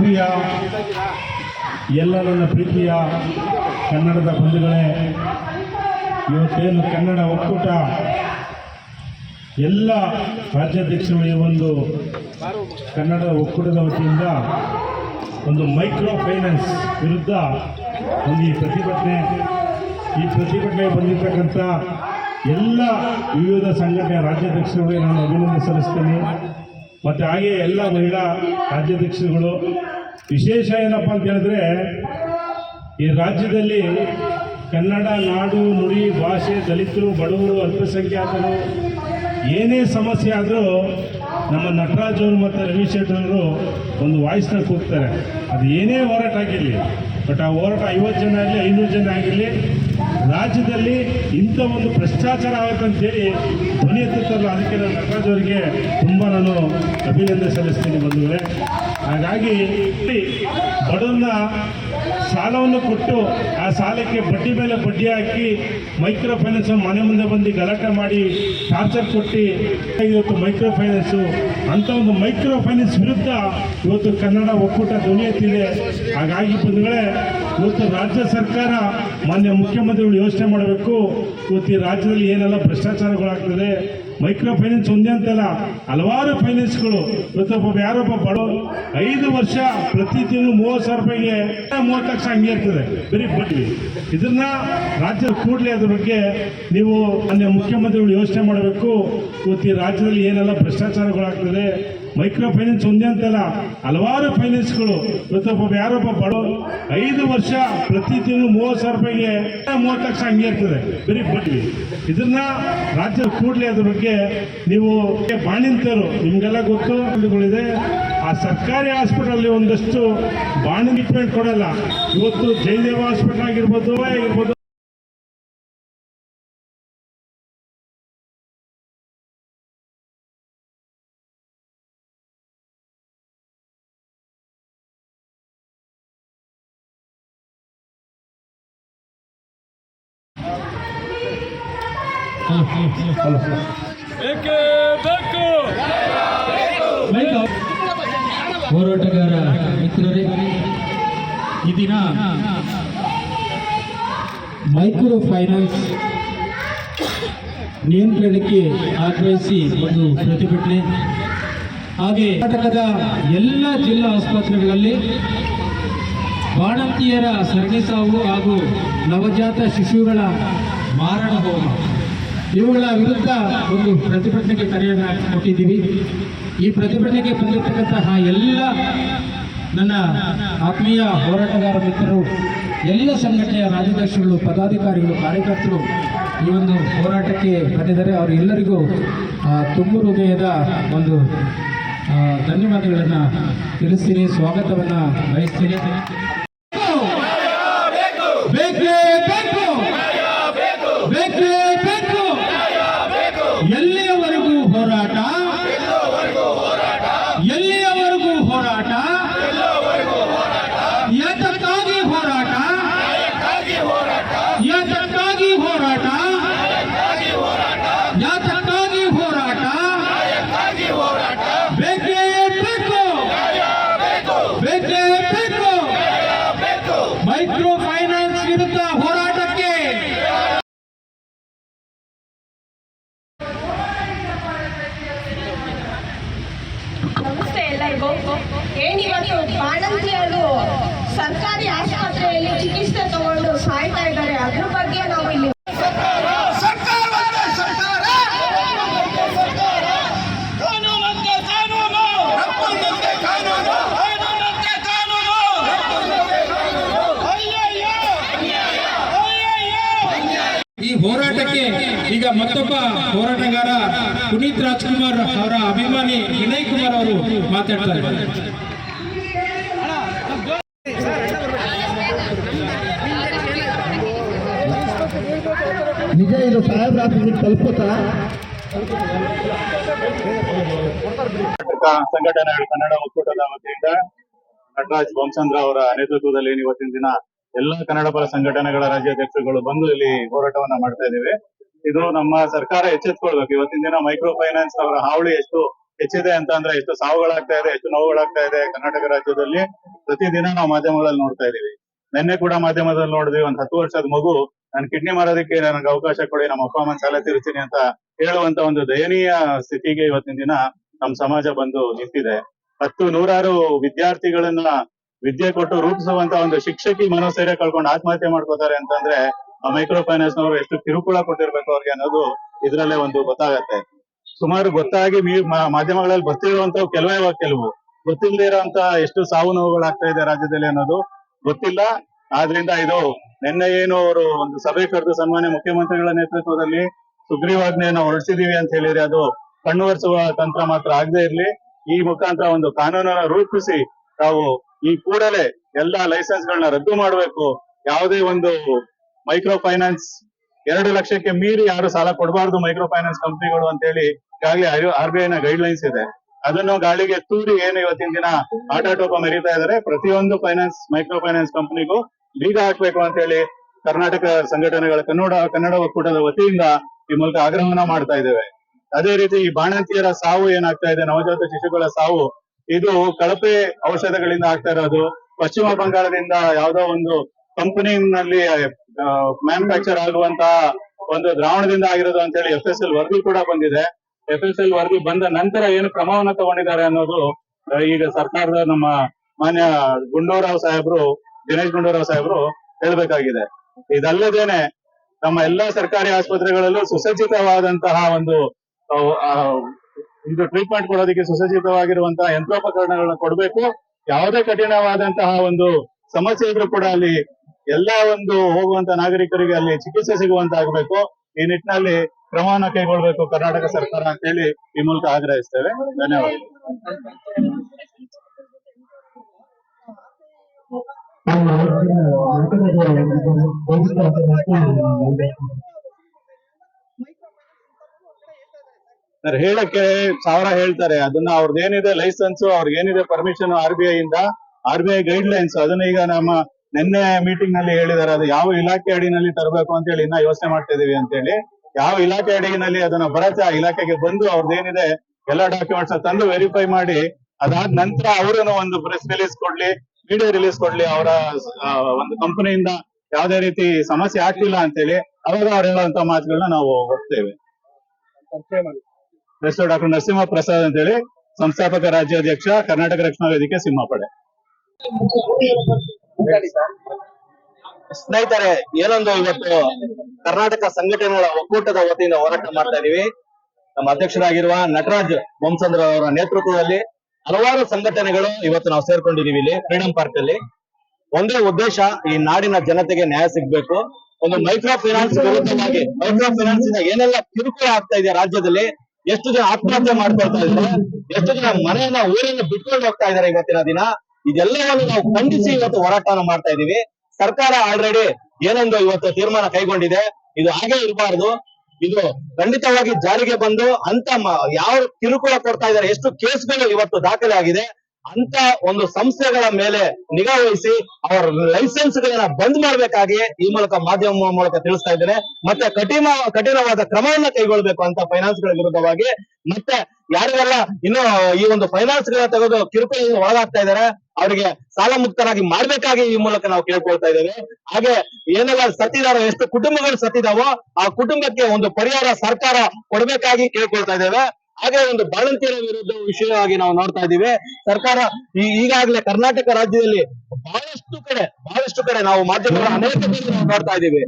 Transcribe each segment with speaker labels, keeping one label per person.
Speaker 1: ಆತ್ಮೀಯ ಎಲ್ಲ ನನ್ನ ಪ್ರೀತಿಯ ಕನ್ನಡದ ಬಂಧುಗಳೇ, ಇವತ್ತೇನು ಕನ್ನಡ ಒಕ್ಕೂಟ ಎಲ್ಲ ರಾಜ್ಯಾಧ್ಯಕ್ಷರು ಈ ಒಂದು ಕನ್ನಡ ಒಕ್ಕೂಟದ ವತಿಯಿಂದ ಒಂದು ಮೈಕ್ರೋ ಫೈನಾನ್ಸ್ ವಿರುದ್ಧ ಒಂದು ಈ ಪ್ರತಿಭಟನೆ ಈ ಪ್ರತಿಭಟನೆ ಬಂದಿರತಕ್ಕಂಥ ಎಲ್ಲ ವಿವಿಧ ಸಂಘಟನೆಯ ರಾಜ್ಯಾಧ್ಯಕ್ಷರಿಗೆ ನಾನು ಅಭಿನಂದನೆ ಸಲ್ಲಿಸ್ತೀನಿ. ಮತ್ತು ಹಾಗೆ ಎಲ್ಲ ಮಹಿಳಾ ರಾಜ್ಯಾಧ್ಯಕ್ಷರುಗಳು. ವಿಶೇಷ ಏನಪ್ಪ ಅಂತ ಹೇಳಿದ್ರೆ, ಈ ರಾಜ್ಯದಲ್ಲಿ ಕನ್ನಡ, ನಾಡು, ನುಡಿ, ಭಾಷೆ, ದಲಿತರು, ಬಡವರು, ಅಲ್ಪಸಂಖ್ಯಾತರು ಏನೇ ಸಮಸ್ಯೆ ಆದರೂ ನಮ್ಮ ನಟರಾಜ್ ಅವರು ಮತ್ತು ರವಿ ಶೆಟ್ಟರ್ ಅವರು ಒಂದು ವಾಯ್ಸ್ನ ಕೂಗ್ತಾರೆ. ಅದು ಏನೇ ಹೋರಾಟ ಆಗಿರಲಿ, ಬಟ್ ಆ ಹೋರಾಟ ಐವತ್ತು ಜನ ಆಗಲಿ, ಐನೂರು ಜನ ಆಗಿರಲಿ, ರಾಜ್ಯದಲ್ಲಿ ಇಂಥ ಒಂದು ಭ್ರಷ್ಟಾಚಾರ ಆಗುತ್ತೆ ಅಂತೇಳಿ ಧ್ವನಿ ಎತ್ತುತ್ತಲ್ಲ ಅದಕ್ಕೆ ನಾನು ನಟರಾಜ್ ತುಂಬ ನಾನು ಅಭಿನಂದನೆ ಸಲ್ಲಿಸ್ತೀನಿ ಬಂಧುಗಳೇ. ಹಾಗಾಗಿ ಬಡವನ್ನ ಸಾಲವನ್ನು ಕೊಟ್ಟು ಆ ಸಾಲಕ್ಕೆ ಬಡ್ಡಿ ಮೇಲೆ ಬಡ್ಡಿ ಹಾಕಿ ಮೈಕ್ರೋ ಫೈನಾನ್ಸ್ ಮನೆ ಮುಂದೆ ಬಂದು ಗಲಾಟೆ ಮಾಡಿ ಟಾರ್ಚರ್ ಕೊಟ್ಟು ಇವತ್ತು ಮೈಕ್ರೋ ಫೈನಾನ್ಸು ಅಂತ ಒಂದು ಮೈಕ್ರೋ ಫೈನಾನ್ಸ್ ವಿರುದ್ಧ ಇವತ್ತು ಕನ್ನಡ ಒಕ್ಕೂಟ ಧ್ವನಿ ಹಾಗಾಗಿ ಬಂಧುಗಳೇ ಇವತ್ತು ರಾಜ್ಯ ಸರ್ಕಾರ ಮಾನ್ಯ ಮುಖ್ಯಮಂತ್ರಿಗಳು ಯೋಚನೆ ಮಾಡಬೇಕು. ಇವತ್ತು ಈ ರಾಜ್ಯದಲ್ಲಿ ಏನೆಲ್ಲ ಭ್ರಷ್ಟಾಚಾರಗಳಾಗ್ತದೆ ಮೈಕ್ರೋ ಫೈನಾನ್ಸ್ ಒಂದೇ ಅಂತಲ್ಲ, ಹಲವಾರು ಫೈನಾನ್ಸ್ಗಳು ಇವತ್ತು ಒಬ್ಬ ಯಾರೊಬ್ಬ ಬಡ ಐದು ವರ್ಷ ಪ್ರತಿ ತಿಂಗಳು ಮೂವತ್ತು ಸಾವಿರ ರೂಪಾಯಿಗೆ ಮೂವತ್ತು ಲಕ್ಷ ಹಂಗೆ ಇರ್ತದೆ. ಬರೀ ಬಡ್ಡಿ. ಇದನ್ನ ರಾಜ್ಯ ಕೂಡಲೇ ಅದ್ರ ಬಗ್ಗೆ ನೀವು ಮಾನ್ಯ ಮುಖ್ಯಮಂತ್ರಿಗಳು ಯೋಚನೆ ಮಾಡಬೇಕು. ಇವತ್ತು ಈ ರಾಜ್ಯದಲ್ಲಿ ಏನೆಲ್ಲ ಭ್ರಷ್ಟಾಚಾರಗಳಾಗ್ತದೆ ಮೈಕ್ರೋ ಫೈನಾನ್ಸ್ ಒಂದೇ ಅಂತಲ್ಲ, ಹಲವಾರು ಫೈನಾನ್ಸ್ಗಳು ಇವತ್ತೊಬ್ಬ ಯಾರೊಬ್ಬ ಬಡ ಐದು ವರ್ಷ ಪ್ರತಿ ತಿಂಗಳು ಮೂವತ್ತು ಸಾವಿರ ರೂಪಾಯಿಗೆ ಮೂವತ್ತು ಲಕ್ಷ ಹಂಗೆ ಇರ್ತದೆ. ಬರೀ ಬಡ್ಡಿ. ಇದನ್ನ ರಾಜ್ಯ ಕೂಡಲೇ ಅದ್ರ ಬಗ್ಗೆ ನೀವು ಬಾಣಿಂತರು, ನಿಮಗೆಲ್ಲ ಗೊತ್ತು ಇದೆ ಆ ಸರ್ಕಾರಿ ಹಾಸ್ಪಿಟಲ್ ಒಂದಷ್ಟು ಬಾಣಿ ಟ್ರೀಟ್ಮೆಂಟ್ ಕೊಡಲ್ಲ. ಇವತ್ತು ಜಯದೇವ ಹಾಸ್ಪಿಟಲ್ ಆಗಿರ್ಬೋದು ಆಗಿರ್ಬೋದು
Speaker 2: ಹೋರಾಟಗಾರ ಮಿತ್ರರೇ, ಈ ದಿನ ಮೈಕ್ರೋ ಫೈನಾನ್ಸ್ ನಿಯಂತ್ರಣಕ್ಕೆ ಆಗ್ರಹಿಸಿ ಒಂದು ಪ್ರತಿಭಟನೆ. ಹಾಗೆ ಕರ್ನಾಟಕದ ಎಲ್ಲ ಜಿಲ್ಲಾ ಆಸ್ಪತ್ರೆಗಳಲ್ಲಿ ಬಾಣಂತಿಯರ ಸರಣಿ ಸಾವು ಹಾಗೂ ನವಜಾತ ಶಿಶುಗಳ ಮಾರಣ ಹೋಮ. ಇವುಗಳ ವಿರುದ್ಧ ಒಂದು ಪ್ರತಿಭಟನೆಗೆ ಕರೆಯನ್ನು ಕೊಟ್ಟಿದ್ದೀವಿ. ಈ ಪ್ರತಿಭಟನೆಗೆ ಬಂದಿರತಕ್ಕಂತಹ ಎಲ್ಲ ನನ್ನ ಆತ್ಮೀಯ ಹೋರಾಟಗಾರ ಮಿತ್ರರು, ಎಲ್ಲ ಸಂಘಟನೆಯ ರಾಜ್ಯಾಧ್ಯಕ್ಷರುಗಳು, ಪದಾಧಿಕಾರಿಗಳು, ಕಾರ್ಯಕರ್ತರು ಈ ಒಂದು ಹೋರಾಟಕ್ಕೆ ಬಂದಿದ್ದಾರೆ. ಅವರೆಲ್ಲರಿಗೂ ತುಂಬು ಹೃದಯದ ಒಂದು ಧನ್ಯವಾದಗಳನ್ನು ತಿಳಿಸ್ತೀನಿ. ಸ್ವಾಗತವನ್ನು ಬಯಸ್ತೀನಿ ಬೇಕೇ ಬೇಕು ಬೇಕೇ ಬೇಕು ಎಲ್ಲಿಯವರೆಗೂ ಹೋರಾಟ ಎಲ್ಲಿಯವರೆಗೂ ಹೋರಾಟ ಯಾತಕ್ಕಾಗಿ ಹೋರಾಟ ಯಾತಕ್ಕಾಗಿ ಹೋರಾಟ ಯಾತಕ್ಕಾಗಿ ಹೋರಾಟ ಬೇಕೇ ಬೇಕು ಬೇಕೇ ಬೇಕು ಮೈಕ್ರೋ ಫೈನಾನ್ಸ್ ವಿರುದ್ಧ ಹೋರಾಟಕ್ಕೆ
Speaker 3: ನಮಸ್ತೆ ಎಲ್ಲರಿಗೂ ಏನಿವತ್ತು ಬಾಣಂತಿಯರು ಸರ್ಕಾರಿ ಆಸ್ಪತ್ರೆಯಲ್ಲಿ ಚಿಕಿತ್ಸೆ ತಗೊಂಡು ಸಾಯ್ತಾ ಇದ್ದಾರೆ ಅದ್ರ ಬಗ್ಗೆ ನಾವು ಇಲ್ಲಿ
Speaker 4: ಕಾನೂನಂತೆ ಕಾನೂನು ಕಾನೂನಂತೆ ಕಾನೂನು ಅಯ್ಯಯ್ಯೋ ಅಯ್ಯಯ್ಯೋ
Speaker 2: ಈ ಹೋರಾಟಕ್ಕೆ ಈಗ ಮತ್ತೊಬ್ಬ ಹೋರಾಟಗಾರ ಪುನೀತ್ ರಾಜ್ಕುಮಾರ್ ಅವರ ಅಭಿಮಾನಿ ವಿನಯ್ ಕುಮಾರ್ ಅವರು ಮಾತಾಡ್ತಾರೆ
Speaker 5: ನಿಜ ಇದು ಸಾಹೇಬ್ರ ತಲುಪುತ್ತಾ?
Speaker 6: ಸಂಘಟನೆಗಳ ಕನ್ನಡ ಒಕ್ಕೂಟದ ವತಿಯಿಂದ ನಟರಾಜ್ ಬೋಮಚಂದ್ರ ಅವರ ನೇತೃತ್ವದಲ್ಲಿ ಇವತ್ತಿನ ದಿನ ಎಲ್ಲ ಕನ್ನಡ ಪರ ಸಂಘಟನೆಗಳ ರಾಜ್ಯಾಧ್ಯಕ್ಷರುಗಳು ಬಂದು ಇಲ್ಲಿ ಹೋರಾಟವನ್ನ ಮಾಡ್ತಾ ಇದ್ದೇವೆ. ಇದು ನಮ್ಮ ಸರ್ಕಾರ ಎಚ್ಚೆತ್ಕೊಳ್ಬೇಕು. ಇವತ್ತಿನ ದಿನ ಮೈಕ್ರೋ ಫೈನಾನ್ಸ್ ಅವರ ಹಾವಳಿ ಎಷ್ಟು ಹೆಚ್ಚಿದೆ ಅಂತ ಅಂದ್ರೆ ಎಷ್ಟು ಸಾವುಗಳಾಗ್ತಾ ಇದೆ, ಎಷ್ಟು ನೋವುಗಳಾಗ್ತಾ ಇದೆ ಕರ್ನಾಟಕ ರಾಜ್ಯದಲ್ಲಿ ಪ್ರತಿದಿನ ನಾವು ಮಾಧ್ಯಮಗಳಲ್ಲಿ ನೋಡ್ತಾ ಇದೀವಿ ನಿನ್ನೆ ಕೂಡ ಮಾಧ್ಯಮದಲ್ಲಿ ನೋಡಿದ್ವಿ, ಒಂದ್ ಹತ್ತು ವರ್ಷದ ಮಗು ನಾನು ಕಿಡ್ನಿ ಮಾರೋದಕ್ಕೆ ನನಗೆ ಅವಕಾಶ ಕೊಡಿ, ನಮ್ಮ ಅಪ್ಪ, ಅಮ್ಮನ ಸಾಲ ತೀರಿಸ್ತೀನಿ ಅಂತ ಹೇಳುವಂತ ಒಂದು ದಯನೀಯ ಸ್ಥಿತಿಗೆ ಇವತ್ತಿನ ದಿನ ನಮ್ಮ ಸಮಾಜ ಬಂದು ನಿಂತಿದೆ. ಹತ್ತು ನೂರಾರು ವಿದ್ಯಾರ್ಥಿಗಳನ್ನ ವಿದ್ಯೆ ಕೊಟ್ಟು ರೂಪಿಸುವಂತ ಒಂದು ಶಿಕ್ಷಕಿ ಮನೋಸ್ಥೈರ್ಯ ಕಳ್ಕೊಂಡು ಆತ್ಮಹತ್ಯೆ ಮಾಡ್ಕೋತಾರೆ ಅಂತಂದ್ರೆ ಆ ಮೈಕ್ರೋ ಫೈನಾನ್ಸ್ ನವರು ಎಷ್ಟು ಕಿರುಕುಳ ಕೊಟ್ಟಿರ್ಬೇಕು ಅವ್ರಿಗೆ ಅನ್ನೋದು ಇದ್ರಲ್ಲೇ ಒಂದು ಗೊತ್ತಾಗತ್ತೆ. ಸುಮಾರು ಗೊತ್ತಾಗಿ ಮಾಧ್ಯಮಗಳಲ್ಲಿ ಬರ್ತಿರುವಂತ ಕೆಲವೇ ಕೆಲವು. ಗೊತ್ತಿಲ್ಲದೆ ಇರೋಂತ ಎಷ್ಟು ಸಾವು ನೋವುಗಳಾಗ್ತಾ ಇದೆ ರಾಜ್ಯದಲ್ಲಿ ಅನ್ನೋದು ಗೊತ್ತಿಲ್ಲ. ಆದ್ರಿಂದ ಇದು ನಿನ್ನೆ ಏನು ಅವರು ಒಂದು ಸಭೆ ಕರೆದು ಸನ್ಮಾನ್ಯ ಮುಖ್ಯಮಂತ್ರಿಗಳ ನೇತೃತ್ವದಲ್ಲಿ ಸುಗ್ರೀವಾಜ್ಞೆಯನ್ನು ಹೊರಡಿಸಿದೀವಿ ಅಂತ ಹೇಳಿದ್ರೆ ಅದು ಕಣ್ಣುವರಿಸುವ ತಂತ್ರ ಮಾತ್ರ ಆಗದೆ ಇರಲಿ. ಈ ಮುಖಾಂತರ ಒಂದು ಕಾನೂನನ್ನ ರೂಪಿಸಿ ತಾವು ಈ ಕೂಡಲೇ ಎಲ್ಲಾ ಲೈಸೆನ್ಸ್ ಗಳನ್ನ ರದ್ದು ಮಾಡಬೇಕು. ಯಾವುದೇ ಒಂದು ಮೈಕ್ರೋ ಫೈನಾನ್ಸ್ ಎರಡು ಲಕ್ಷಕ್ಕೆ ಮೀರಿ ಯಾರು ಸಾಲ ಕೊಡಬಾರ್ದು ಮೈಕ್ರೋ ಫೈನಾನ್ಸ್ ಕಂಪನಿಗಳು ಅಂತ ಹೇಳಿ ಈಗಾಗಲೇ ಆರ್ ಬಿ ಐ ನ ಗೈಡ್ ಲೈನ್ಸ್ ಇದೆ. ಅದನ್ನು ಗಾಳಿಗೆ ತೂರಿ ಏನು ಇವತ್ತಿನ ದಿನ ಆಟಾಟೋಪ ಮೆರೀತಾ ಇದಾರೆ ಪ್ರತಿಯೊಂದು ಫೈನಾನ್ಸ್ ಮೈಕ್ರೋ ಫೈನಾನ್ಸ್ ಕಂಪನಿಗೂ ಬೀಗ ಹಾಕ್ಬೇಕು ಅಂತ ಹೇಳಿ ಕರ್ನಾಟಕ ಸಂಘಟನೆಗಳ ಕನ್ನಡ ಕನ್ನಡ ಒಕ್ಕೂಟದ ವತಿಯಿಂದ ಈ ಮೂಲಕ ಆಗ್ರಹವನ್ನ ಮಾಡ್ತಾ ಇದ್ದೇವೆ. ಅದೇ ರೀತಿ ಈ ಬಾಣಂತಿಯರ ಸಾವು ಏನಾಗ್ತಾ ಇದೆ, ನವಜಾತ ಶಿಶುಗಳ ಸಾವು ಇದು ಕಳಪೆ ಔಷಧಗಳಿಂದ ಆಗ್ತಾ ಇರೋದು. ಪಶ್ಚಿಮ ಬಂಗಾಳದಿಂದ ಯಾವ್ದೋ ಒಂದು ಕಂಪನಿನಲ್ಲಿ ಮ್ಯಾನುಫ್ಯಾಕ್ಚರ್ ಆಗುವಂತಹ ಒಂದು ದ್ರಾವಣದಿಂದ ಆಗಿರೋದು ಅಂತ ಹೇಳಿ ಎಫ್ ಎಸ್ ಎಲ್ ವರದಿ ಕೂಡ ಬಂದಿದೆ. ಎಫ್ ಎಸ್ ಎಲ್ ವರದಿ ಬಂದ ನಂತರ ಏನು ಕ್ರಮವನ್ನು ತಗೊಂಡಿದ್ದಾರೆ ಅನ್ನೋದು ಈಗ ಸರ್ಕಾರದ ನಮ್ಮ ಮಾನ್ಯ ಗುಂಡೂರಾವ್ ಸಾಹೇಬ್ರು, ದಿನೇಶ್ ಗುಂಡೂರಾವ್ ಸಾಹೇಬ್ರು ಹೇಳ್ಬೇಕಾಗಿದೆ. ಇದಲ್ಲದೇನೆ ನಮ್ಮ ಎಲ್ಲಾ ಸರ್ಕಾರಿ ಆಸ್ಪತ್ರೆಗಳಲ್ಲೂ ಸುಸಜ್ಜಿತವಾದಂತಹ ಒಂದು ಇದು ಟ್ರೀಟ್ಮೆಂಟ್ ಕೊಡೋದಕ್ಕೆ ಸುಸಜ್ಜಿತವಾಗಿರುವಂತಹ ಯಂತ್ರೋಪಕರಣಗಳನ್ನ ಕೊಡಬೇಕು. ಯಾವುದೇ ಕಠಿಣವಾದಂತಹ ಒಂದು ಸಮಸ್ಯೆ ಇದ್ರೂ ಕೂಡ ಅಲ್ಲಿ ಎಲ್ಲಾ ಒಂದು ಹೋಗುವಂತ ನಾಗರಿಕರಿಗೆ ಅಲ್ಲಿ ಚಿಕಿತ್ಸೆ ಸಿಗುವಂತ ಆಗಬೇಕು ಈ ನಿಟ್ಟಿನಲ್ಲಿ ಕ್ರಮವನ್ನು ಕೈಗೊಳ್ಬೇಕು ಕರ್ನಾಟಕ ಸರ್ಕಾರ ಅಂತ ಹೇಳಿ ಈ ಮೂಲಕ ಆಗ್ರಹಿಸ್ತೇವೆ. ಧನ್ಯವಾದ. ಸರ್, ಹೇಳಕ್ಕೆ ಸಾವಿರ ಹೇಳ್ತಾರೆ. ಅದನ್ನ ಅವ್ರದ್ದೇನಿದೆ ಲೈಸೆನ್ಸ್ ಅವ್ರಿಗೆ ಏನಿದೆ ಪರ್ಮಿಷನ್ ಆರ್ ಬಿ ಐ ಇಂದ R B I guide lines ಅದನ್ನ ಈಗ ನಮ್ಮ ನಿನ್ನೆ ಮೀಟಿಂಗ್ನಲ್ಲಿ ಹೇಳಿದ್ದಾರೆ. ಅದು ಯಾವ ಇಲಾಖೆ ಅಡಿನಲ್ಲಿ ತರಬೇಕು ಅಂತ ಹೇಳಿ ಇನ್ನ ಯೋಚನೆ ಮಾಡ್ತಾ ಇದೀವಿ ಅಂತ ಹೇಳಿ. ಯಾವ ಇಲಾಖೆ ಅಡಿನಲ್ಲಿ ಅದನ್ನ ಬರತ್ತೆ ಆ ಇಲಾಖೆಗೆ ಬಂದು ಅವ್ರದ್ದು ಏನಿದೆ ಎಲ್ಲಾ ಡಾಕ್ಯುಮೆಂಟ್ಸ್ ತಂದು ವೆರಿಫೈ ಮಾಡಿ, ಅದಾದ ನಂತರ ಅವರನ್ನು ಒಂದು ಪ್ರೆಸ್ ರಿಲೀಸ್ ಕೊಡ್ಲಿ ವಿಡಿಯೋ ರಿಲೀಸ್ ಕೊಡ್ಲಿ ಅವರ ಒಂದು ಕಂಪನಿಯಿಂದ ಯಾವುದೇ ರೀತಿ ಸಮಸ್ಯೆ ಆಗ್ತಿಲ್ಲ ಅಂತೇಳಿ ಅವಾಗ ಅವ್ರು ಹೇಳುವಂತ ಮಾತುಗಳನ್ನ ನಾವು ಒಪ್ತೇವೆ. ಹೆಸರು ಡಾಕ್ಟರ್ ನರಸಿಂಹ ಪ್ರಸಾದ್ ಅಂತೇಳಿ ಸಂಸ್ಥಾಪಕ ರಾಜ್ಯಾಧ್ಯಕ್ಷ, ಕರ್ನಾಟಕ ರಕ್ಷಣಾ ವೇದಿಕೆ ಸಿಂಹಪಡೆ.
Speaker 7: ಸ್ನೇಹಿತರೆ, ಏನೊಂದು ಇವತ್ತು ಕರ್ನಾಟಕ ಸಂಘಟನೆಗಳ ಒಕ್ಕೂಟದ ವತಿಯಿಂದ ಹೋರಾಟ ಮಾಡ್ತಾ ಇದೀವಿ. ನಮ್ಮ ಅಧ್ಯಕ್ಷರಾಗಿರುವ ನಟರಾಜ್ ವಂಸಂದ್ರ ಅವರ ನೇತೃತ್ವದಲ್ಲಿ ಹಲವಾರು ಸಂಘಟನೆಗಳು ಇವತ್ತು ನಾವು ಸೇರ್ಕೊಂಡಿದೀವಿ ಇಲ್ಲಿ ಫ್ರೀಡಂ ಪಾರ್ಕ್ ಅಲ್ಲಿ. ಒಂದೇ ಉದ್ದೇಶ, ಈ ನಾಡಿನ ಜನತೆಗೆ ನ್ಯಾಯ ಸಿಗ್ಬೇಕು. ಒಂದು ಮೈಕ್ರೋ ಫೈನಾನ್ಸ್ ವಿರುದ್ಧವಾಗಿ ಮೈಕ್ರೋ ಫೈನಾನ್ಸ್ ಏನೆಲ್ಲ ಕಿರುಕುಳ ಆಗ್ತಾ ಇದೆ ರಾಜ್ಯದಲ್ಲಿ ಎಷ್ಟು ಜನ ಆತ್ಮಹತ್ಯೆ ಮಾಡ್ಕೊಳ್ತಾ ಇದ್ದಾರೆ, ಎಷ್ಟು ಜನ ಮನೆಯನ್ನ, ಊರನ್ನ ಬಿಟ್ಕೊಂಡು ಹೋಗ್ತಾ ಇದ್ದಾರೆ ಇವತ್ತಿನ ದಿನ, ಇದೆಲ್ಲವನ್ನು ನಾವು ಖಂಡಿಸಿ ಇವತ್ತು ಹೋರಾಟವನ್ನು ಮಾಡ್ತಾ ಇದೀವಿ. ಸರ್ಕಾರ ಆಲ್ರೆಡಿ ಏನೊಂದು ಇವತ್ತು ತೀರ್ಮಾನ ಕೈಗೊಂಡಿದೆ, ಇದು ಹಾಗೆ ಇರಬಾರ್ದು. ಇದು ಖಂಡಿತವಾಗಿ ಜಾರಿಗೆ ಬಂದು ಅಂತ ಯಾವ ಕಿರುಕುಳ ಕೊಡ್ತಾ ಇದ್ದಾರೆ, ಎಷ್ಟು ಕೇಸ್ಗಳು ಇವತ್ತು ದಾಖಲೆ ಆಗಿದೆ ಅಂತ ಒಂದು ಸಂಸ್ಥೆಗಳ ಮೇಲೆ ನಿಗಾ ವಹಿಸಿ ಅವರ ಲೈಸೆನ್ಸ್ ಗಳನ್ನ ಬಂದ್ ಮಾಡ್ಬೇಕಾಗಿ ಈ ಮೂಲಕ ಮಾಧ್ಯಮ ಮೂಲಕ ತಿಳಿಸ್ತಾ ಇದ್ದೇನೆ. ಮತ್ತೆ ಕಠಿಣ, ಕಠಿಣವಾದ ಕ್ರಮವನ್ನ ಕೈಗೊಳ್ಬೇಕು ಅಂತ ಫೈನಾನ್ಸ್ಗಳ ವಿರುದ್ಧವಾಗಿ. ಮತ್ತೆ ಯಾರಿಗೆಲ್ಲ ಇನ್ನು ಈ ಒಂದು ಫೈನಾನ್ಸ್ ಗಳನ್ನ ತೆಗೆದು ಕಿರುಕುಳ ಒಳಗಾಗ್ತಾ ಇದ್ದಾರೆ, ಅವರಿಗೆ ಸಾಲ ಮುಕ್ತರಾಗಿ ಮಾಡ್ಬೇಕಾಗಿ ಈ ಮೂಲಕ ನಾವು ಕೇಳ್ಕೊಳ್ತಾ ಇದ್ದೇವೆ. ಹಾಗೆ ಏನೆಲ್ಲ ಸತ್ತಿದಾರೋ, ಎಷ್ಟು ಕುಟುಂಬಗಳು ಸತ್ತಿದಾವೋ, ಆ ಕುಟುಂಬಕ್ಕೆ ಒಂದು ಪರಿಹಾರ ಸರ್ಕಾರ ಕೊಡಬೇಕಾಗಿ ಕೇಳ್ಕೊಳ್ತಾ ಇದ್ದೇವೆ. ಹಾಗೆ ಒಂದು ಬಾಣಂತಿಯರ ವಿರುದ್ಧ ವಿಷಯವಾಗಿ ನಾವು ನೋಡ್ತಾ ಇದ್ದೀವಿ. ಸರ್ಕಾರ ಈಗಾಗಲೇ ಕರ್ನಾಟಕ ರಾಜ್ಯದಲ್ಲಿ ಬಹಳಷ್ಟು ಕಡೆ ಬಹಳಷ್ಟು ಕಡೆ ನಾವು ಮಾಧ್ಯಮಗಳ ಅನೇಕ ನಾವು ನೋಡ್ತಾ ಇದ್ದೀವಿ.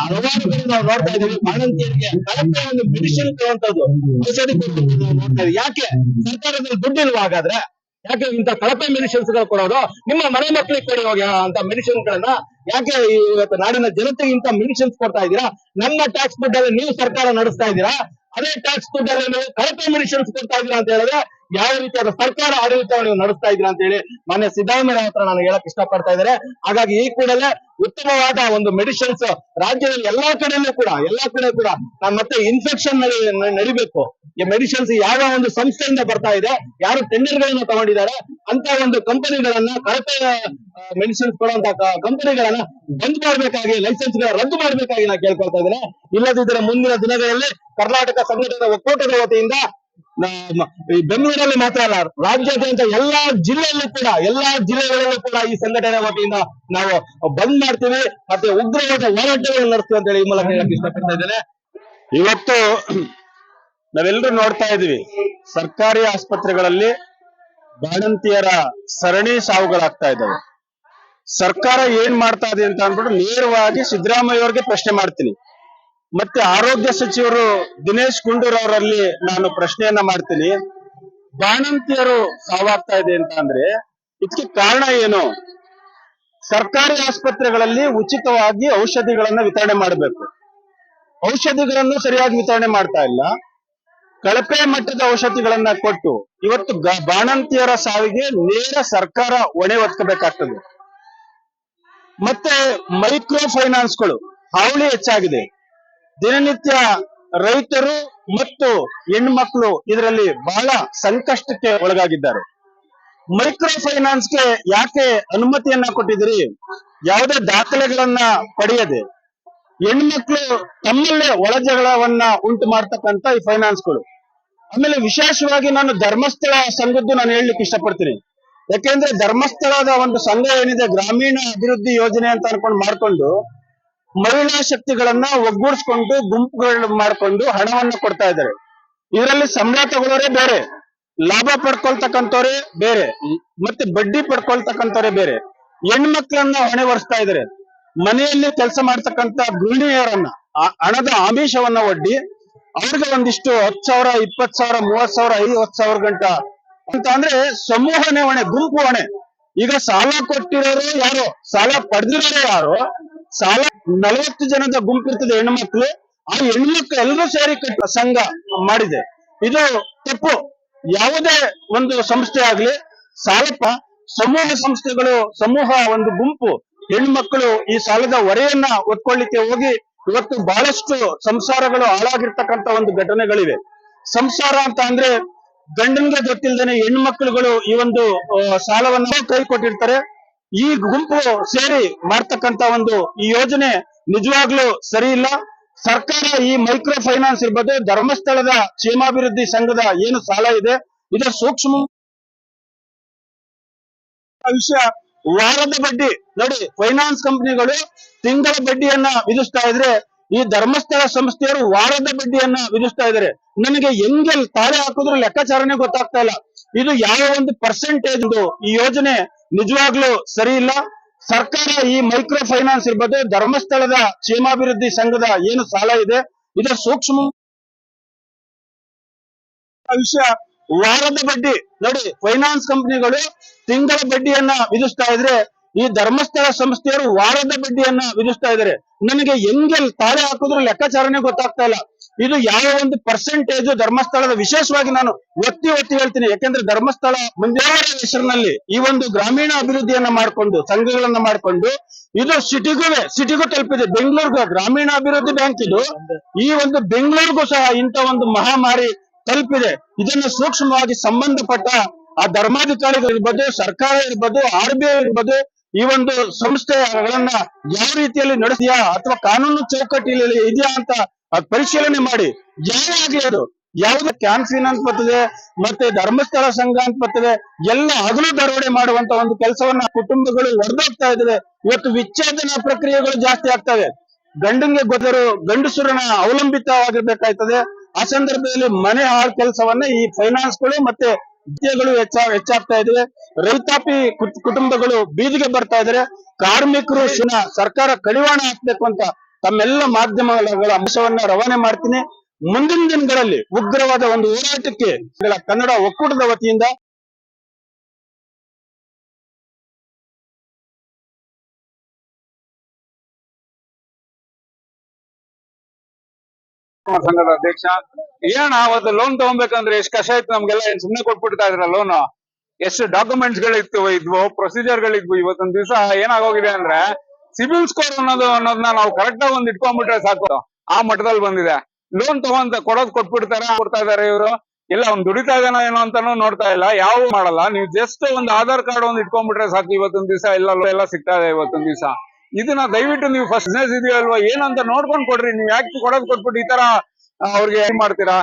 Speaker 7: ಹಲವಾರು ಕಡೆ ನಾವು ನೋಡ್ತಾ ಇದ್ದೀವಿ ಬಾಣಂತಿಯರಿಗೆ ಕಳಪೆ ಒಂದು ಮೆಡಿಸಿನ್ ಕೊಡುವಂತದ್ದು ಔಷಧಿ ಕೊಡುವಂತದ್ದು ನೋಡ್ತಾ ಇದ್ದೀವಿ. ಯಾಕೆ? ಸರ್ಕಾರದಲ್ಲಿ ದುಡ್ಡಿಲ್ವಾ ಹಾಗಾದ್ರೆ ಯಾಕೆ ಇಂತ ಕಳಪೆ ಮೆಡಿಸಿನ್ಸ್ಗಳು ಕೊಡೋದು? ನಿಮ್ಮ ಮನೆ ಮಕ್ಕಳಿಗೆ ಕೊಡಿ ಹೋಗಿ ಅಂತ ಮೆಡಿಸಿನ್ ಗಳನ್ನ. ಯಾಕೆ ಇವತ್ತು ನಾಡಿನ ಜನತೆಗೆ ಇಂತ ಮೆಡಿಸಿನ್ಸ್ ಕೊಡ್ತಾ ಇದ್ದೀರಾ? ನಮ್ಮ ಟ್ಯಾಕ್ಸ್ ದುಡ್ಡಲ್ಲಿ ನೀವು ಸರ್ಕಾರ ನಡೆಸ್ತಾ ಇದ್ದೀರಾ? ಅದೇ ಟ್ಯಾಕ್ಸ್ ದುಡ್ಡಲ್ಲಿ ನೀವು ಕಳಪೆ ಮನುಷ್ಯನ್ಸ್ ಕೊಡ್ತಾ ಇದ್ದೀರಾ ಅಂತ ಹೇಳಿದ್ರೆ ಯಾವ ರೀತಿಯಾದ ಸರ್ಕಾರ ಆಡಳಿತವನ್ನು ನೀವು ನಡೆಸ್ತಾ ಇದ್ದೀರಾ ಅಂತ ಹೇಳಿ ಮಾನ್ಯ ಸಿದ್ದರಾಮಯ್ಯ ಹತ್ರ ನಾನು ಹೇಳಕ್ ಇಷ್ಟಪಡ್ತಾ ಇದ್ದಾರೆ. ಹಾಗಾಗಿ ಈ ಕೂಡಲೇ ಉತ್ತಮವಾದ ಒಂದು ಮೆಡಿಸಿನ್ಸ್ ರಾಜ್ಯದಲ್ಲಿ ಎಲ್ಲಾ ಕಡೆನೂ ಕೂಡ, ಎಲ್ಲಾ ಕಡೆ ಕೂಡ ನಾನು ಮತ್ತೆ ಇನ್ಫೆಕ್ಷನ್ ನಡಿಬೇಕು. ಈ ಮೆಡಿಸಿನ್ಸ್ ಯಾವ ಒಂದು ಸಂಸ್ಥೆಯಿಂದ ಬರ್ತಾ ಇದೆ, ಯಾರು ಟೆಂಡರ್ ಗಳನ್ನ ತಗೊಂಡಿದ್ದಾರೆ ಅಂತ ಒಂದು ಕಂಪನಿಗಳನ್ನ ಕಳಪೆ ಮೆಡಿಸಿನ್ಸ್ ಕೊಡುವಂತ ಕಂಪನಿಗಳನ್ನ ಬಂದ್ ಮಾಡ್ಬೇಕಾಗಿ ಲೈಸೆನ್ಸ್ಗಳ ರದ್ದು ಮಾಡ್ಬೇಕಾಗಿ ನಾನು ಕೇಳ್ಕೊಳ್ತಾ ಇದ್ದೇನೆ. ಇಲ್ಲದಿದ್ದರೆ ಮುಂದಿನ ದಿನಗಳಲ್ಲಿ ಕರ್ನಾಟಕ ಸಂಘಟನೆ ಒಕ್ಕೂಟದ ವತಿಯಿಂದ
Speaker 8: ಈ ಬೆಂಗಳೂರಲ್ಲಿ ಮಾತ್ರ ಅಲ್ಲ, ರಾಜ್ಯಾದ್ಯಂತ ಎಲ್ಲಾ ಜಿಲ್ಲೆಯಲ್ಲೂ ಕೂಡ, ಎಲ್ಲಾ ಜಿಲ್ಲೆಗಳಲ್ಲೂ ಕೂಡ ಈ ಸಂಘಟನೆ ವತಿಯಿಂದ ನಾವು ಬಂದ್ ಮಾಡ್ತೀವಿ. ಮತ್ತೆ ಉಗ್ರವಾದ ಹೋರಾಟಗಳನ್ನು ನಡೆಸ್ತೀವಿ ಅಂತ ಹೇಳಿ ಈ ಮೂಲಕ ಹೇಳಕ್ ಇಷ್ಟಪಡ್ತಾ ಇದ್ದೇನೆ. ಇವತ್ತು ನಾವೆಲ್ಲರೂ ನೋಡ್ತಾ ಇದೀವಿ ಸರ್ಕಾರಿ ಆಸ್ಪತ್ರೆಗಳಲ್ಲಿ ಬಾಣಂತಿಯರ ಸರಣಿ ಸಾವುಗಳಾಗ್ತಾ ಇದ್ದಾವೆ. ಸರ್ಕಾರ ಏನ್ ಮಾಡ್ತಾ ಇದೆ ಅಂತ ಅಂದ್ಬಿಟ್ಟು ನೇರವಾಗಿ ಸಿದ್ದರಾಮಯ್ಯ ಅವರಿಗೆ ಪ್ರಶ್ನೆ ಮಾಡ್ತೀನಿ. ಮತ್ತೆ ಆರೋಗ್ಯ ಸಚಿವರು ದಿನೇಶ್ ಗುಂಡೂರಾವ್ ಅವರಲ್ಲಿ ನಾನು ಪ್ರಶ್ನೆಯನ್ನ ಮಾಡ್ತೀನಿ. ಬಾಣಂತಿಯರು ಸಾವಾಗ್ತಾ ಇದೆ ಅಂತ ಅಂದ್ರೆ ಇದಕ್ಕೆ ಕಾರಣ ಏನು? ಸರ್ಕಾರಿ ಆಸ್ಪತ್ರೆಗಳಲ್ಲಿ ಉಚಿತವಾಗಿ ಔಷಧಿಗಳನ್ನ ವಿತರಣೆ ಮಾಡಬೇಕು. ಔಷಧಿಗಳನ್ನು ಸರಿಯಾಗಿ ವಿತರಣೆ ಮಾಡ್ತಾ ಇಲ್ಲ. ಕಳಪೆ ಮಟ್ಟದ ಔಷಧಿಗಳನ್ನ ಕೊಟ್ಟು ಇವತ್ತು ಬಾಣಂತಿಯರ ಸಾವಿಗೆ ನೇರ ಸರ್ಕಾರ ಹೊಣೆ ಒತ್ಕಬೇಕಾಗ್ತದೆ ಮತ್ತೆ ಮೈಕ್ರೋ ಫೈನಾನ್ಸ್ಗಳು ಹಾವಳಿ ಹೆಚ್ಚಾಗಿದೆ. ದಿನನಿತ್ಯ ರೈತರು ಮತ್ತು ಹೆಣ್ಮಕ್ಳು ಇದರಲ್ಲಿ ಬಹಳ ಸಂಕಷ್ಟಕ್ಕೆ ಒಳಗಾಗಿದ್ದಾರೆ. ಮೈಕ್ರೋ ಫೈನಾನ್ಸ್ಗೆ ಯಾಕೆ ಅನುಮತಿಯನ್ನ ಕೊಟ್ಟಿದ್ದೀರಿ? ಯಾವುದೇ ದಾಖಲೆಗಳನ್ನ ಪಡೆಯದೆ ಹೆಣ್ಮಕ್ಳು ತಮ್ಮಲ್ಲೇ ಒಳಜಗಳವನ್ನ ಉಂಟು ಮಾಡ್ತಕ್ಕಂತ ಈ ಫೈನಾನ್ಸ್ಗಳು. ಆಮೇಲೆ ವಿಶೇಷವಾಗಿ ನಾನು ಧರ್ಮಸ್ಥಳ ಸಂಘದ್ದು ನಾನು ಹೇಳಲಿಕ್ಕೆ ಇಷ್ಟಪಡ್ತೀನಿ. ಯಾಕೆಂದ್ರೆ ಧರ್ಮಸ್ಥಳದ ಒಂದು ಸಂಘ ಏನಿದೆ ಗ್ರಾಮೀಣ ಅಭಿವೃದ್ಧಿ ಯೋಜನೆ ಅಂತ ಅನ್ಕೊಂಡು ಮಾಡ್ಕೊಂಡು ಮಹಿಳಾ ಶಕ್ತಿಗಳನ್ನ ಒಗ್ಗೂಡಿಸ್ಕೊಂಡು, ಗುಂಪುಗಳು ಮಾಡಿಕೊಂಡು ಹಣವನ್ನ ಕೊಡ್ತಾ ಇದ್ದಾರೆ. ಇದರಲ್ಲಿ ಸಂಬಳ ತಗೊಳ್ಳೋರೇ ಬೇರೆ, ಲಾಭ ಪಡ್ಕೊಳ್ತಕ್ಕಂಥವ್ರೆ ಬೇರೆ, ಮತ್ತೆ ಬಡ್ಡಿ ಪಡ್ಕೊಳ್ತಕ್ಕಂಥವ್ರೆ ಬೇರೆ. ಹೆಣ್ಮಕ್ಳನ್ನ ಹೊಣೆ ಹೊರಿಸ್ತಾ ಇದ್ದಾರೆ. ಮನೆಯಲ್ಲಿ ಕೆಲಸ ಮಾಡ್ತಕ್ಕಂತ ಗೃಹಿಣಿಯರನ್ನ ಹಣದ ಆಮಿಷವನ್ನ ಒಡ್ಡಿ, ಅವ್ರಿಗೆ ಒಂದಿಷ್ಟು ಹತ್ತು ಸಾವಿರ ಇಪ್ಪತ್ ಸಾವಿರ ಮೂವತ್ ಸಾವಿರ ಐವತ್ ಸಾವಿರ ಗಂಟ ಅಂತ ಅಂದ್ರೆ ಸಮೂಹನೆ ಹೊಣೆ, ಗುಂಪು ಹೊಣೆ. ಈಗ ಸಾಲ ಕೊಟ್ಟಿರೋರು ಯಾರು? ಸಾಲ ಪಡೆದಿರೋರು ಯಾರು? ಸಾಲ ನಲವತ್ತು ಜನದ ಗುಂಪು ಇರ್ತದೆ ಹೆಣ್ಮಕ್ಳು ಆ ಹೆಣ್ಮಕ್ಳು ಎಲ್ಲರೂ ಸೇರಿ ಸಂಘ ಮಾಡಿದೆ. ಇದು ತಪ್ಪು. ಯಾವುದೇ ಒಂದು ಸಂಸ್ಥೆ ಆಗ್ಲಿ, ಸಾಲಪ್ಪ, ಸಮೂಹ ಸಂಸ್ಥೆಗಳು, ಸಮೂಹ ಒಂದು ಗುಂಪು ಹೆಣ್ಮಕ್ಳು ಈ ಸಾಲದ ಹೊರೆಯನ್ನ ಒತ್ಕೊಳ್ಳಿಕ್ಕೆ ಹೋಗಿ ಇವತ್ತು ಬಹಳಷ್ಟು ಸಂಸಾರಗಳು ಹಾಳಾಗಿರ್ತಕ್ಕಂತ ಒಂದು ಘಟನೆಗಳಿವೆ. ಸಂಸಾರ ಅಂತ ಅಂದ್ರೆ ಗಂಡನ್ಗೆ ಗೊತ್ತಿಲ್ಲದೇನೆ ಹೆಣ್ಮಕ್ಳುಗಳು ಈ ಒಂದು ಸಾಲವನ್ನ ಕೈ ಕೊಟ್ಟಿರ್ತಾರೆ. ಈ ಗುಂಪು ಸೇರಿ ಮಾಡ್ತಕ್ಕಂತ ಒಂದು ಈ ಯೋಜನೆ ನಿಜವಾಗ್ಲೂ ಸರಿ ಇಲ್ಲ. ಸರ್ಕಾರ ಈ ಮೈಕ್ರೋ ಫೈನಾನ್ಸ್ ಇರ್ಬೋದು, ಧರ್ಮಸ್ಥಳದ ಕ್ಷೇಮಾಭಿವೃದ್ಧಿ ಸಂಘದ ಏನು ಸಾಲ ಇದೆ, ಇದರ ಸೂಕ್ಷ್ಮ ವಿಷಯ ವಾರದ ಬಡ್ಡಿ. ನೋಡಿ, ಫೈನಾನ್ಸ್ ಕಂಪನಿಗಳು ತಿಂಗಳ ಬಡ್ಡಿಯನ್ನ ವಿಧಿಸ್ತಾ ಇದ್ರೆ, ಈ ಧರ್ಮಸ್ಥಳ ಸಂಸ್ಥೆಯವರು ವಾರದ ಬಡ್ಡಿಯನ್ನ ವಿಧಿಸ್ತಾ ಇದ್ದಾರೆ. ನನಗೆ ಹೆಂಗೆ ತಾಳೆ ಹಾಕಿದ್ರು ಲೆಕ್ಕಾಚಾರನೇ ಗೊತ್ತಾಗ್ತಾ ಇಲ್ಲ. ಇದು ಯಾವ ಒಂದು ಪರ್ಸೆಂಟೇಜ್ ಈ ಯೋಜನೆ ನಿಜವಾಗ್ಲೂ ಸರಿ ಇಲ್ಲ. ಸರ್ಕಾರ ಈ ಮೈಕ್ರೋ ಫೈನಾನ್ಸ್ ಇರ್ಬೋದು, ಧರ್ಮಸ್ಥಳದ ಕ್ಷೇಮಾಭಿವೃದ್ಧಿ ಸಂಘದ ಏನು ಸಾಲ ಇದೆ, ಇದರ ಸೂಕ್ಷ್ಮ ವಿಷಯ ವಾರದ ಬಡ್ಡಿ. ನೋಡಿ, ಫೈನಾನ್ಸ್ ಕಂಪನಿಗಳು ತಿಂಗಳ ಬಡ್ಡಿಯನ್ನ ವಿಧಿಸ್ತಾ ಇದ್ರೆ, ಈ ಧರ್ಮಸ್ಥಳ ಸಂಸ್ಥೆಯವರು ವಾರದ ಬಡ್ಡಿಯನ್ನ ವಿಧಿಸ್ತಾ ಇದ್ದಾರೆ. ನನಗೆ ಹೆಂಗೆ ತಾಳೆ ಹಾಕಿದ್ರು ಲೆಕ್ಕಾಚಾರನೇ ಗೊತ್ತಾಗ್ತಾ ಇಲ್ಲ. ಇದು ಯಾವ ಒಂದು ಪರ್ಸೆಂಟೇಜ್ ಧರ್ಮಸ್ಥಳದ ವಿಶೇಷವಾಗಿ ನಾನು ಒತ್ತಿ ಒತ್ತಿ ಹೇಳ್ತೀನಿ. ಯಾಕೆಂದ್ರೆ ಧರ್ಮಸ್ಥಳ ಮುಂದೇವರ ಹೆಸರಿನಲ್ಲಿ ಈ ಒಂದು ಗ್ರಾಮೀಣ ಅಭಿವೃದ್ಧಿಯನ್ನ ಮಾಡಿಕೊಂಡು, ಸಂಘಗಳನ್ನ ಮಾಡಿಕೊಂಡು ಇದು ಸಿಟಿಗೂ ಸಿಟಿಗೂ ತಲುಪಿದೆ. ಬೆಂಗಳೂರಿಗೂ ಗ್ರಾಮೀಣ ಅಭಿವೃದ್ಧಿ ಬ್ಯಾಂಕ್ ಇದು. ಈ ಒಂದು ಬೆಂಗಳೂರಿಗೂ ಸಹ ಇಂಥ ಒಂದು ಮಹಾಮಾರಿ ತಲುಪಿದೆ. ಇದನ್ನು ಸೂಕ್ಷ್ಮವಾಗಿ ಸಂಬಂಧಪಟ್ಟ ಆ ಧರ್ಮಾಧಿಕಾರಿಗಳು ಇರ್ಬೋದು ಸರ್ಕಾರ ಇರ್ಬೋದು, ಆರ್ ಬಿ ಐ ಇರ್ಬೋದು, ಈ ಒಂದು ಸಂಸ್ಥೆಗಳನ್ನ ಯಾವ ರೀತಿಯಲ್ಲಿ ನಡೆಸಿಯಾ ಅಥವಾ ಕಾನೂನು ಚೌಕಟ್ಟಿನಲ್ಲಿ ಇದೆಯಾ ಅಂತ ಅದ್ ಪರಿಶೀಲನೆ ಮಾಡಿ. ಯಾರೇ ಆಗ್ಲಿ ಅದು? ಯಾವುದೇ ಕ್ಯಾನ್ಸಿನ್ ಅಂತ ಬರ್ತದೆ, ಮತ್ತೆ ಧರ್ಮಸ್ಥಳ ಸಂಘ ಅಂತ ಬರ್ತದೆ, ಎಲ್ಲ ಹಗಲು ದರೋಡೆ ಮಾಡುವಂತ ಒಂದು ಕೆಲಸವನ್ನ ಕುಟುಂಬಗಳು ಹೊಡೆದೋಗ್ತಾ ಇದ್ದಾವೆ ಇವತ್ತು ವಿಚ್ಛೇದನ ಪ್ರಕ್ರಿಯೆಗಳು ಜಾಸ್ತಿ ಆಗ್ತವೆ. ಗಂಡನಿಗೆ ಗೊದರು ಗಂಡಸರನ್ನ ಅವಲಂಬಿತವಾಗಿರ್ಬೇಕಾಯ್ತದೆ. ಆ ಸಂದರ್ಭದಲ್ಲಿ ಮನೆ ಹಾಳು ಕೆಲಸವನ್ನ ಈ ಫೈನಾನ್ಸ್ಗಳು ಮತ್ತೆ ವಿದ್ಯೆಗಳು ಹೆಚ್ಚಾ, ಹೆಚ್ಚಾಗ್ತಾ ಇದ್ದಾವೆ ರೈತಾಪಿ ಕುಟ್- ಕುಟುಂಬಗಳು ಬೀದಿಗೆ ಬರ್ತಾ ಇದ್ರೆ. ಕಾರ್ಮಿಕರು ಸರ್ಕಾರ ಕಡಿವಾಣ ಹಾಕ್ಬೇಕು ಅಂತ ತಮ್ಮೆಲ್ಲ ಮಾಧ್ಯಮಗಳ ಅಂಶವನ್ನ ರವಾನೆ ಮಾಡ್ತೀನಿ. ಮುಂದಿನ ದಿನಗಳಲ್ಲಿ ಉಗ್ರವಾದ ಒಂದು ಹೋರಾಟಕ್ಕೆ ಕನ್ನಡ ಒಕ್ಕೂಟದ ವತಿಯಿಂದ
Speaker 7: ಸಂಘದ ಅಧ್ಯಕ್ಷ, ಏನ ಅವತ್ತು ಲೋನ್ ತಗೊಬೇಕಂದ್ರೆ ಎಷ್ಟು ಕಷ್ಟ ಇತ್ತು ನಮ್ಗೆಲ್ಲ? ಏನ್ ಸುಮ್ನೆ ಕೊಟ್ಬಿಡ್ತಾ ಇದ್ರ ಲೋನ್ ಎಷ್ಟು ಡಾಕ್ಯುಮೆಂಟ್ಸ್ ಗಳಿತ್ತು ಇದ್ವು ಪ್ರೊಸೀಜರ್ ಗಳಿದ್ವು ಇವತ್ತೊಂದ್ ದಿವಸ ಏನಾಗೋಗಿದೆ ಅಂದ್ರೆ ಸಿಬಿಲ್ ಸ್ಕೋರ್ ಅನ್ನೋದು ಅನ್ನೋದನ್ನ ನಾವು ಕರೆಕ್ಟ್ ಆಗಿ ಒಂದ್ ಇಟ್ಕೊಂಡ್ಬಿಟ್ರೆ ಸಾಕು. ಆ ಮಟ್ಟದಲ್ಲಿ ಬಂದಿದೆ. ಲೋನ್ ತಗೊಂತ ಕೊಡೋದ್ ಕೊಟ್ಬಿಡ್ತಾರೆ, ಕೊಡ್ತಾ ಇದಾರೆ ಇವರು. ಇಲ್ಲ, ಅವ್ನು ದುಡಿತಾ ಇದಾನೋ ಏನೋ ಅಂತಾನು ನೋಡ್ತಾ ಇಲ್ಲ. ಯಾವ ಮಾಡಲ್ಲ. ನೀವು ಜಸ್ಟ್ ಒಂದು ಆಧಾರ್ ಕಾರ್ಡ್ ಒಂದ್ ಇಟ್ಕೊಂಡ್ಬಿಟ್ರೆ ಸಾಕು. ಇವತ್ತೊಂದ್ ದಿವಸ ಎಲ್ಲ ಎಲ್ಲ ಸಿಗ್ತಾ ಇದೆ ಇವತ್ತೊಂದ್ ದಿವಸ. ಇದನ್ನ ದಯವಿಟ್ಟು ನೀವು ಫಸ್ಟ್ ಬಿಸ್ನೆಸ್ ಇದೆಯೋ ಅಲ್ವಾ ಏನಂತ ನೋಡ್ಕೊಂಡ್ ಕೊಡ್ರಿ. ನೀವ್ ಯಾಕೆ ಕೊಡೋದ್ ಕೊಟ್ಬಿಟ್ಟು ಈ ತರ ಅವ್ರಿಗೆ ಏನ್ ಮಾಡ್ತೀರಾ?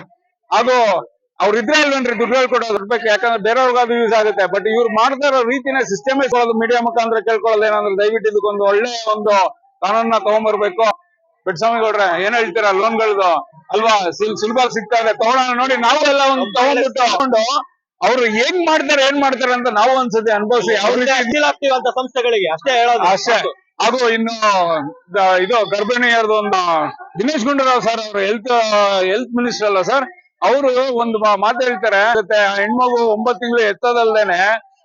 Speaker 7: ಅದು
Speaker 1: ಅವ್ರು ಇದ್ರೆ ಅಲ್ವೇನ್ರಿ ದುಡ್ಡು ಹೇಳ್ಕೊಡೋದು ಬೇಕು ಯಾಕಂದ್ರೆ ಬೇರೆಯವ್ರಿಗೆ ಅದು ಯೂಸ್ ಆಗುತ್ತೆ. ಬಟ್ ಇವ್ರು ಮಾಡ್ತಾ ಇರೋ ಸಿಸ್ಟಮ್ ಸಿಸ್ಟಮೇ ಮೀಡಿಯಾ ಮುಖಾಂತರ ಕೇಳ್ಕೊಳ್ಳೋದು ಏನಂದ್ರೆ ದಯವಿಟ್ಟು ಇದಕ್ಕೊಂದು ಒಳ್ಳೆ ಒಂದು ಕಾನೂನನ್ನ ತಗೊಂಡ್ಬರ್ಬೇಕು ಗೌಡ್ರೆ ಏನ್ ಹೇಳ್ತೀರಾ ಲೋನ್ಗಳದು ಅಲ್ವಾ? ಸುಲಭ ಸುಲಭವಾಗಿ ಸಿಗ್ತಾ ಇದೆ. ತಗೊಳ್ಳೋಣ ನೋಡಿ ನಾವು ಎಲ್ಲ ಒಂದು ತಗೊಂಡ್ಬಿಟ್ಟು ತಗೊಂಡು ಅವ್ರು ಏನ್ ಮಾಡ್ತಾರೆ ಏನ್ ಮಾಡ್ತಾರೆ ಅಂತ ನಾವು ಒಂದ್ಸತಿ ಅನುಭವಿಸಿ
Speaker 9: ಅವ್ರಿಗೆ ಸಂಸ್ಥೆಗಳಿಗೆ ಅಷ್ಟೇ ಹೇಳೋದು
Speaker 1: ಅಷ್ಟೇ. ಅದು ಇನ್ನು ಇದು ಗರ್ಭಿಣಿಯರ್ದು ಒಂದು ದಿನೇಶ್ ಗುಂಡೂರಾವ್ ಸರ್ ಅವರು ಹೆಲ್ತ್ ಹೆಲ್ತ್ ಮಿನಿಸ್ಟರ್ ಅಲ್ಲ ಸರ್? ಅವರು ಒಂದು ಮಾತು ಹೇಳ್ತಾರೆ ಹೆಣ್ಮಗು ಒಂಬತ್ ತಿಂಗಳು ಎತ್ತದಲ್ದೇನೆ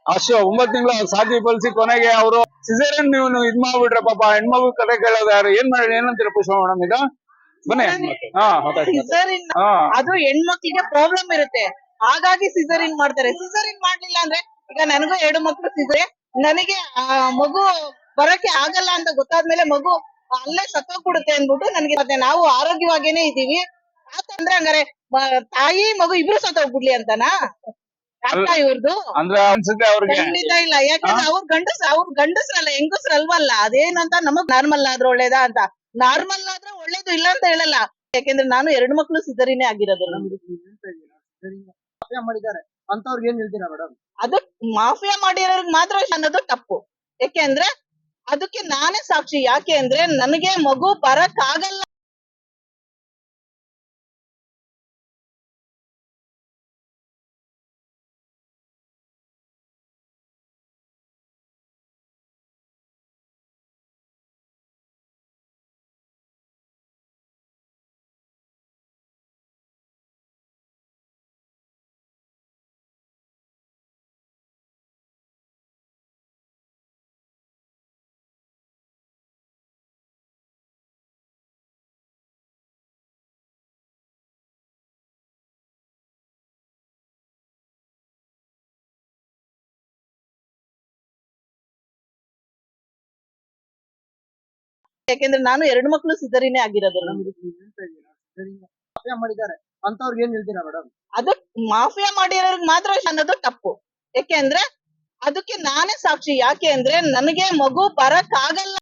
Speaker 1: ಅಷ್ಟು ಒಂಬತ್ ತಿಂಗಳು ಸಾಧಿ ಬಳಸಿ ಕೊನೆಗೆ ಅವರು ಸಿಸೇರಿಯನ್ ನೀವು ಇದ್ ಮಾಡ್ಬಿಟ್ರೆ ಪಾಪ ಹೆಣ್ಮಗು ಕತೆ ಕೇಳೋದು ಯಾರು? ಏನ್ ಮಾಡಿ ಏನಂತೀರ ಪುಷ್ಪ ಮೇಡಮ್ ಇದು? ಬನ್ನಿ. ಹಾ
Speaker 10: ಅದು ಹೆಣ್ಮಕ್ಳಿಗೆ ಪ್ರಾಬ್ಲಮ್ ಇರುತ್ತೆ. ಹಾಗಾಗಿ ಸಿಸರಿನ್ ಮಾಡ್ತಾರೆ. ಸಿಸರಿನ್ ಮಾಡ್ಲಿಲ್ಲ ಅಂದ್ರೆ ಈಗ ನನಗೂ ಎರಡು ಮಕ್ಳು ಸಿದ್ರೆ ನನಗೆ ಆ ಮಗು ಬರಕ್ಕೆ ಆಗಲ್ಲ ಅಂತ ಗೊತ್ತಾದ್ಮೇಲೆ ಮಗು ಅಲ್ಲೇ ಸತ್ತೋಗ್ಬಿಡುತ್ತೆ ಅಂದ್ಬಿಟ್ಟು ನನಗೆ ಮತ್ತೆ ನಾವು ಆರೋಗ್ಯವಾಗೇನೆ ಇದೀವಿ ಯಾಕಂದ್ರೆ ಹಂಗಾರೆ ಮ- ತಾಯಿ ಮಗು ಇಬ್ರು ಸತ್ತೋಗ್ಬಿಡ್ಲಿ ಅಂತನಾ? ಅರ್ಥ ಇವ್ರದ್ದು
Speaker 1: ಅಂದ್ರೆ ಅನ್ಸುತ್ತೆ ಅವ್ರಿಗೆ.
Speaker 10: ಖಂಡಿತ ಇಲ್ಲ. ಯಾಕಂದ್ರೆ ಅವ್ರ ಗಂಡಸ ಅವ್ರ ಗಂಡಸ್ರಲ್ಲ ಹೆಂಗಸ್ರಲ್ವಲ್ಲ ಅದೇನಂತ ನಮಗ್ ನಾರ್ಮಲ್ ಆದ್ರೆ ಒಳ್ಳೇದಾ ಅಂತ. ನಾರ್ಮಲ್ ಆದ್ರೆ ಒಳ್ಳೇದು ಇಲ್ಲ ಅಂತ ಹೇಳಲ್ಲ. ಯಾಕೆಂದ್ರೆ ನಾನು ಎರಡು ಮಕ್ಳು ಸಿದರಿನೇ ಆಗಿರೋದು.
Speaker 9: ಮಾಡಿದ್ದಾರೆ. ಅಂತವ್ರಿಗೆ ಏನ್ ಹೇಳ್ತೀರಾ ಮೇಡಮ್
Speaker 10: ಮಾಫಿಯಾ ಮಾಡಿರೋರ್ಗ್ ಮಾತ್ರ ಅನ್ನೋದು ತಪ್ಪು. ಯಾಕೆಂದ್ರೆ ಅದಕ್ಕೆ ನಾನೇ ಸಾಕ್ಷಿ. ಯಾಕೆ ಅಂದ್ರೆ ನನಗೆ ಮಗು ಬರಕ್ ಆಗಲ್ಲ ಯಾಕೆಂದ್ರೆ ನಾನು ಎರಡು ಮಕ್ಕಳು ಸಿದರಿನೇ ಆಗಿರೋದು.
Speaker 9: ಮಾಡಿದ್ದಾರೆ. ಅಂತವ್ರಿಗೆ ಏನ್ ಹೇಳ್ತೀರಾ ಮೇಡಮ್
Speaker 10: ಅದು ಮಾಫಿಯಾ ಮಾಡಿರೋರ್ಗ್ ಮಾತ್ರ ಅನ್ನೋದು ತಪ್ಪು. ಯಾಕೆಂದ್ರೆ ಅದಕ್ಕೆ ನಾನೇ ಸಾಕ್ಷಿ. ಯಾಕೆ ಅಂದ್ರೆ ನನಗೆ ಮಗು ಬರಕ್ ಆಗಲ್ಲ